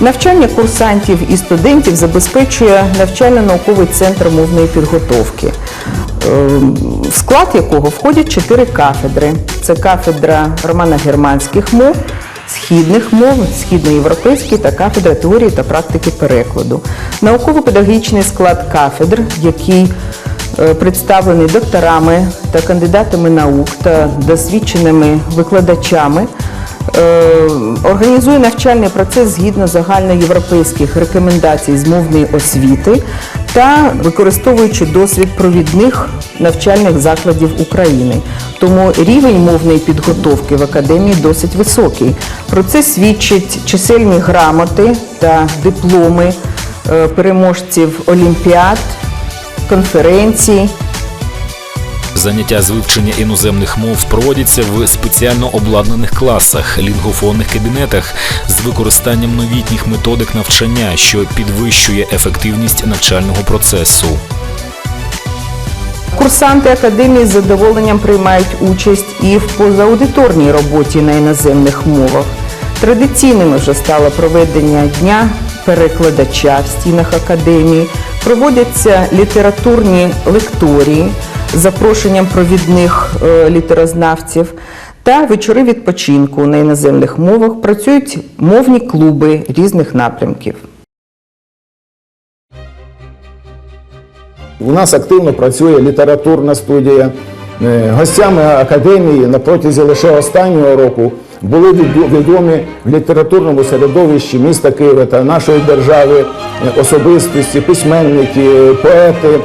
Навчання курсантів і студентів забезпечує навчально-науковий центр мовної підготовки, е, в склад якого входять чотири кафедри. Це кафедра романо-германських мов, східних мов, східноєвропейський та кафедра теорії та практики перекладу. Науково-педагогічний склад кафедр, який е, представлений докторами та кандидатами наук та досвідченими викладачами. Е, Організує навчальний процес згідно загальноєвропейських рекомендацій з мовної освіти та використовуючи досвід провідних навчальних закладів України. Тому рівень мовної підготовки в академії досить високий. Про це свідчать чисельні грамоти та дипломи е, переможців олімпіад, конференцій. Заняття з вивчення іноземних мов проводяться в спеціально обладнаних класах, лінгофонних кабінетах з використанням новітніх методик навчання, що підвищує ефективність навчального процесу. Курсанти академії з задоволенням приймають участь і в позаудиторній роботі на іноземних мовах. Традиційним вже стало проведення дня перекладача в стінах академії. Проводяться літературні лекторії запрошенням провідних е, літерознавців та вечори відпочинку на іноземних мовах. Працюють мовні клуби різних напрямків. У нас активно працює літературна студія. Е, Гостями академії на протязі лише останнього року були відо- відомі в літературному середовищі міста Києва та нашої держави е, особистості, письменники, поети,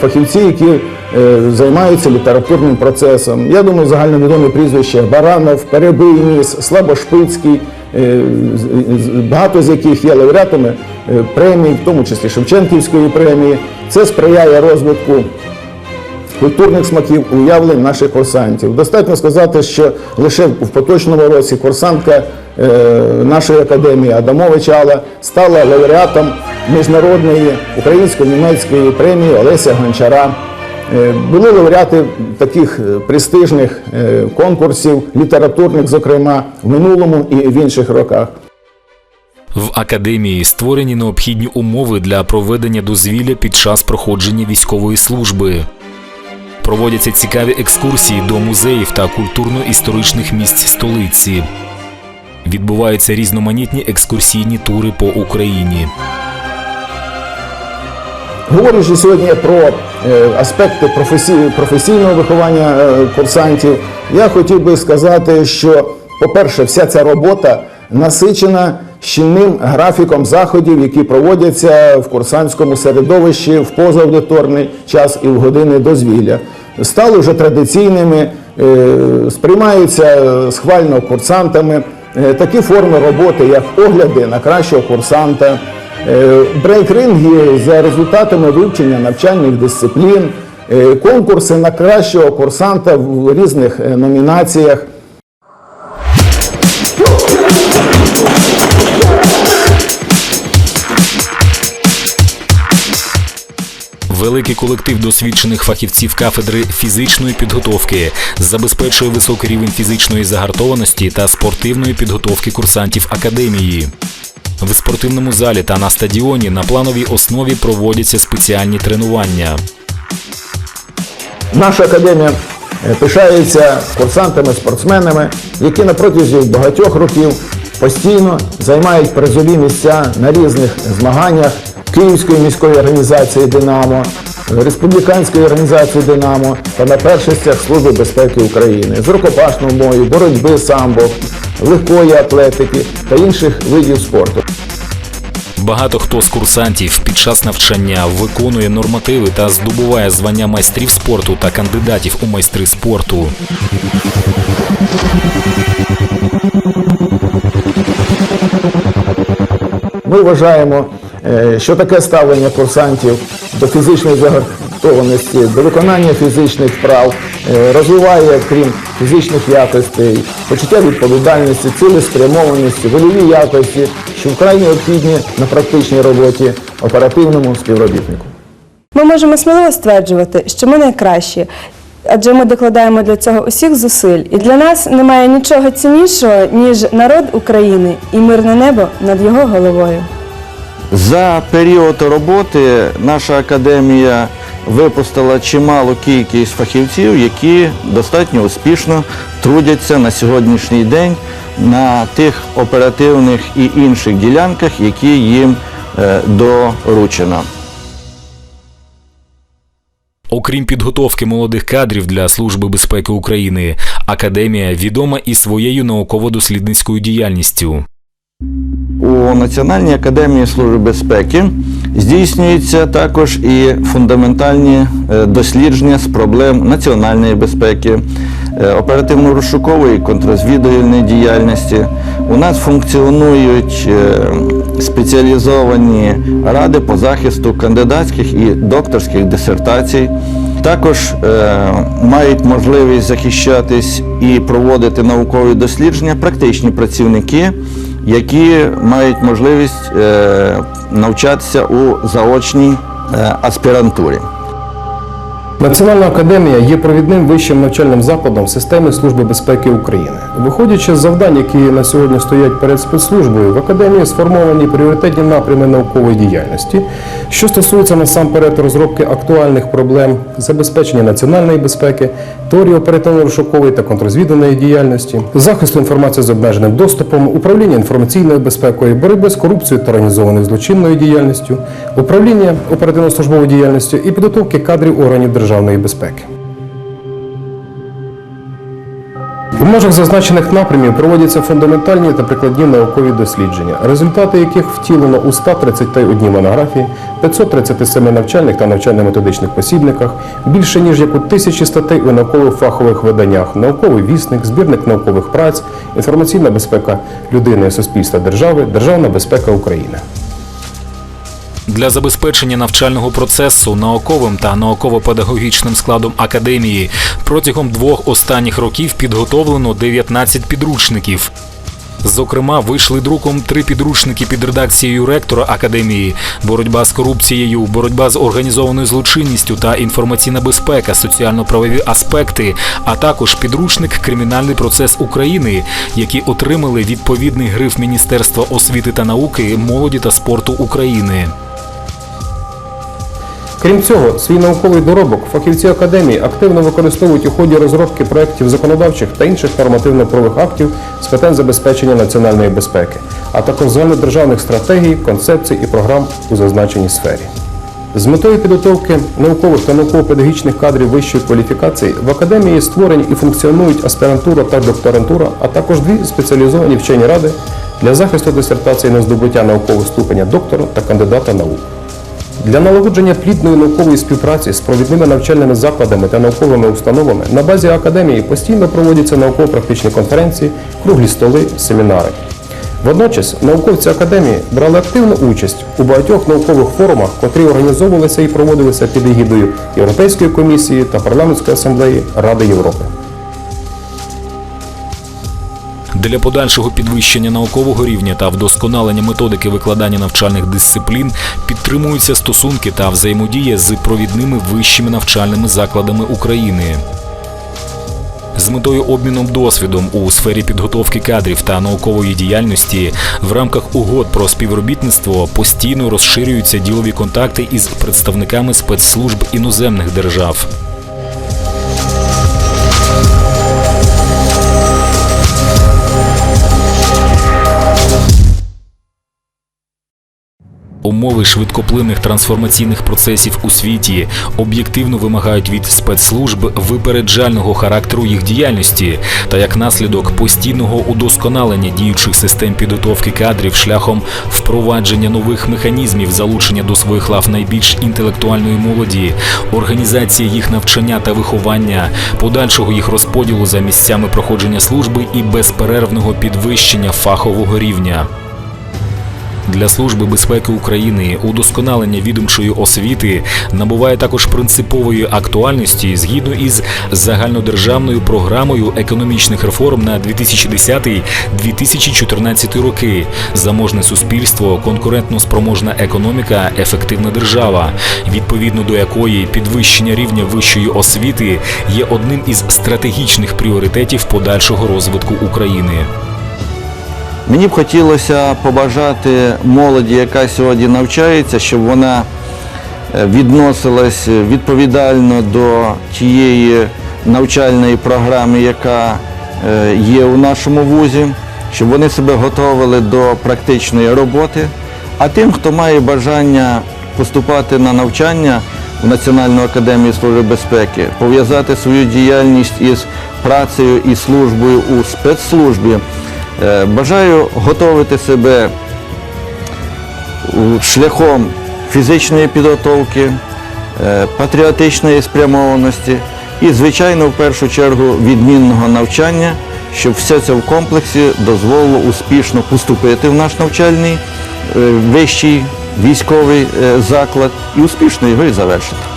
фахівці, які е, займаються літературним процесом. Я думаю, загальновідомі прізвища Баранов, Перебийніс, Слабошпицький, е, багато з яких є лауреатами е, премій, в тому числі Шевченківської премії. Це сприяє розвитку культурних смаків уявлень наших курсантів. Достатньо сказати, що лише в поточному році курсантка е, нашої академії Адамович Алла стала лауреатом міжнародної українсько-німецької премії Олеся Гончара. Е, Були лауреати таких е, престижних е, конкурсів, літературних, зокрема, в минулому і в інших роках. В академії створені необхідні умови для проведення дозвілля під час проходження військової служби. Проводяться цікаві екскурсії до музеїв та культурно-історичних місць столиці. Відбуваються різноманітні екскурсійні тури по Україні. Говорячи сьогодні про е, аспекти професійного виховання е, курсантів, я хотів би сказати, що, по-перше, вся ця робота насичена щільним графіком заходів, які проводяться в курсантському середовищі в позаудиторний час і в години дозвілля. Стали вже традиційними, е, сприймаються схвально курсантами такі форми роботи, як огляди на кращого курсанта. Е, брейк-ринги за результатами вивчення навчальних дисциплін, е, конкурси на кращого курсанта в різних е, номінаціях. Великий колектив досвідчених фахівців кафедри фізичної підготовки забезпечує високий рівень фізичної загартованості та спортивної підготовки курсантів академії. В спортивному залі та на стадіоні на плановій основі проводяться спеціальні тренування. Наша академія е, пишається курсантами-спортсменами, які на протязі багатьох років постійно займають призові місця на різних змаганнях Київської міської організації Динамо, Республіканської організації Динамо та на першостях Служби безпеки України з рукопашного бою, боротьби самбо, легкої атлетики та інших видів спорту. Багато хто з курсантів під час навчання виконує нормативи та здобуває звання майстрів спорту та кандидатів у майстри спорту. Ми вважаємо, е, що таке ставлення курсантів до фізичної загартованості, до виконання фізичних вправ е, розвиває, крім фізичних якостей, почуття відповідальності, цілеспрямованості, вольові якості, що вкрай необхідні на практичній роботі оперативному співробітнику. Ми можемо сміливо стверджувати, що ми найкращі адже ми докладаємо для цього усіх зусиль. І для нас немає нічого ціннішого, ніж народ України і мирне небо над його головою. За період роботи наша академія випустила чималу кількість фахівців, які достатньо успішно трудяться на сьогоднішній день на тих оперативних і інших ділянках, які їм е, доручено. Окрім підготовки молодих кадрів для Служби безпеки України, академія відома і своєю науково-дослідницькою діяльністю. У Національній академії служби безпеки здійснюються також і фундаментальні е, дослідження з проблем національної безпеки, е, оперативно-розшукової контрозвідувальної діяльності. У нас функціонують е, спеціалізовані ради по захисту кандидатських і докторських дисертацій. Також е, мають можливість захищатись і проводити наукові дослідження практичні працівники, які мають можливість е, навчатися у заочній е, аспірантурі. Національна академія є провідним вищим навчальним закладом в системі Служби безпеки України. Виходячи з завдань, які на сьогодні стоять перед спецслужбою, в академії сформовані пріоритетні напрями наукової діяльності, що стосуються насамперед розробки актуальних проблем, забезпечення національної безпеки, теорії оперативно-розшукової та контрозвідувальної діяльності, захисту інформації з обмеженим доступом, управління інформаційною безпекою, боротьби з корупцією та організованою злочинною діяльністю, управління оперативно-службовою діяльністю і підготовки кадрів органів державної безпеки. У межах зазначених напрямів проводяться фундаментальні та прикладні наукові дослідження, результати яких втілено у 131 монографії, 537 навчальних та навчально-методичних посібниках, більше ніж як у тисячі статей у наукових фахових виданнях, науковий вісник, збірник наукових праць, інформаційна безпека людини, суспільства держави, державна безпека України. Для забезпечення навчального процесу науковим та науково-педагогічним складом академії протягом двох останніх років підготовлено 19 підручників. Зокрема, вийшли друком три підручники під редакцією ректора академії: боротьба з корупцією, боротьба з організованою злочинністю та інформаційна безпека, соціально-правові аспекти, а також підручник Кримінальний процес України, які отримали відповідний гриф Міністерства освіти та науки, молоді та спорту України. Крім цього, свій науковий доробок фахівці академії активно використовують у ході розробки проєктів законодавчих та інших нормативно-правових актів з питань забезпечення національної безпеки, а також загальнодержавних стратегій, концепцій і програм у зазначеній сфері. З метою підготовки наукових та науково-педагогічних кадрів вищої кваліфікації в академії створені і функціонують аспірантура та докторантура, а також дві спеціалізовані вчені ради для захисту дисертації на здобуття наукового ступеня доктора та кандидата наук. Для налагодження плідної наукової співпраці з провідними навчальними закладами та науковими установами на базі академії постійно проводяться науково-практичні конференції, круглі столи, семінари. Водночас науковці академії брали активну участь у багатьох наукових форумах, котрі організовувалися і проводилися під егідою Європейської комісії та парламентської асамблеї Ради Європи. Для подальшого підвищення наукового рівня та вдосконалення методики викладання навчальних дисциплін підтримуються стосунки та взаємодія з провідними вищими навчальними закладами України. З метою обміном досвідом у сфері підготовки кадрів та наукової діяльності в рамках угод про співробітництво постійно розширюються ділові контакти із представниками спецслужб іноземних держав. Умови швидкоплинних трансформаційних процесів у світі об'єктивно вимагають від спецслужб випереджального характеру їх діяльності та як наслідок постійного удосконалення діючих систем підготовки кадрів шляхом впровадження нових механізмів залучення до своїх лав найбільш інтелектуальної молоді, організації їх навчання та виховання, подальшого їх розподілу за місцями проходження служби і безперервного підвищення фахового рівня. Для Служби безпеки України удосконалення відомчої освіти набуває також принципової актуальності згідно із загальнодержавною програмою економічних реформ на 2010-2014 роки. Заможне суспільство, конкурентно спроможна економіка, ефективна держава, відповідно до якої підвищення рівня вищої освіти є одним із стратегічних пріоритетів подальшого розвитку України. Мені б хотілося побажати молоді, яка сьогодні навчається, щоб вона е, відносилась відповідально до тієї навчальної програми, яка е, є у нашому вузі, щоб вони себе готували до практичної роботи. А тим, хто має бажання поступати на навчання в Національну академію Служби безпеки, пов'язати свою діяльність із працею і службою у спецслужбі. Е, Бажаю готувати себе шляхом фізичної підготовки, е, патріотичної спрямованості і, звичайно, в першу чергу відмінного навчання, щоб все це в комплексі дозволило успішно поступити в наш навчальний е, вищий військовий е, заклад і успішно його і завершити.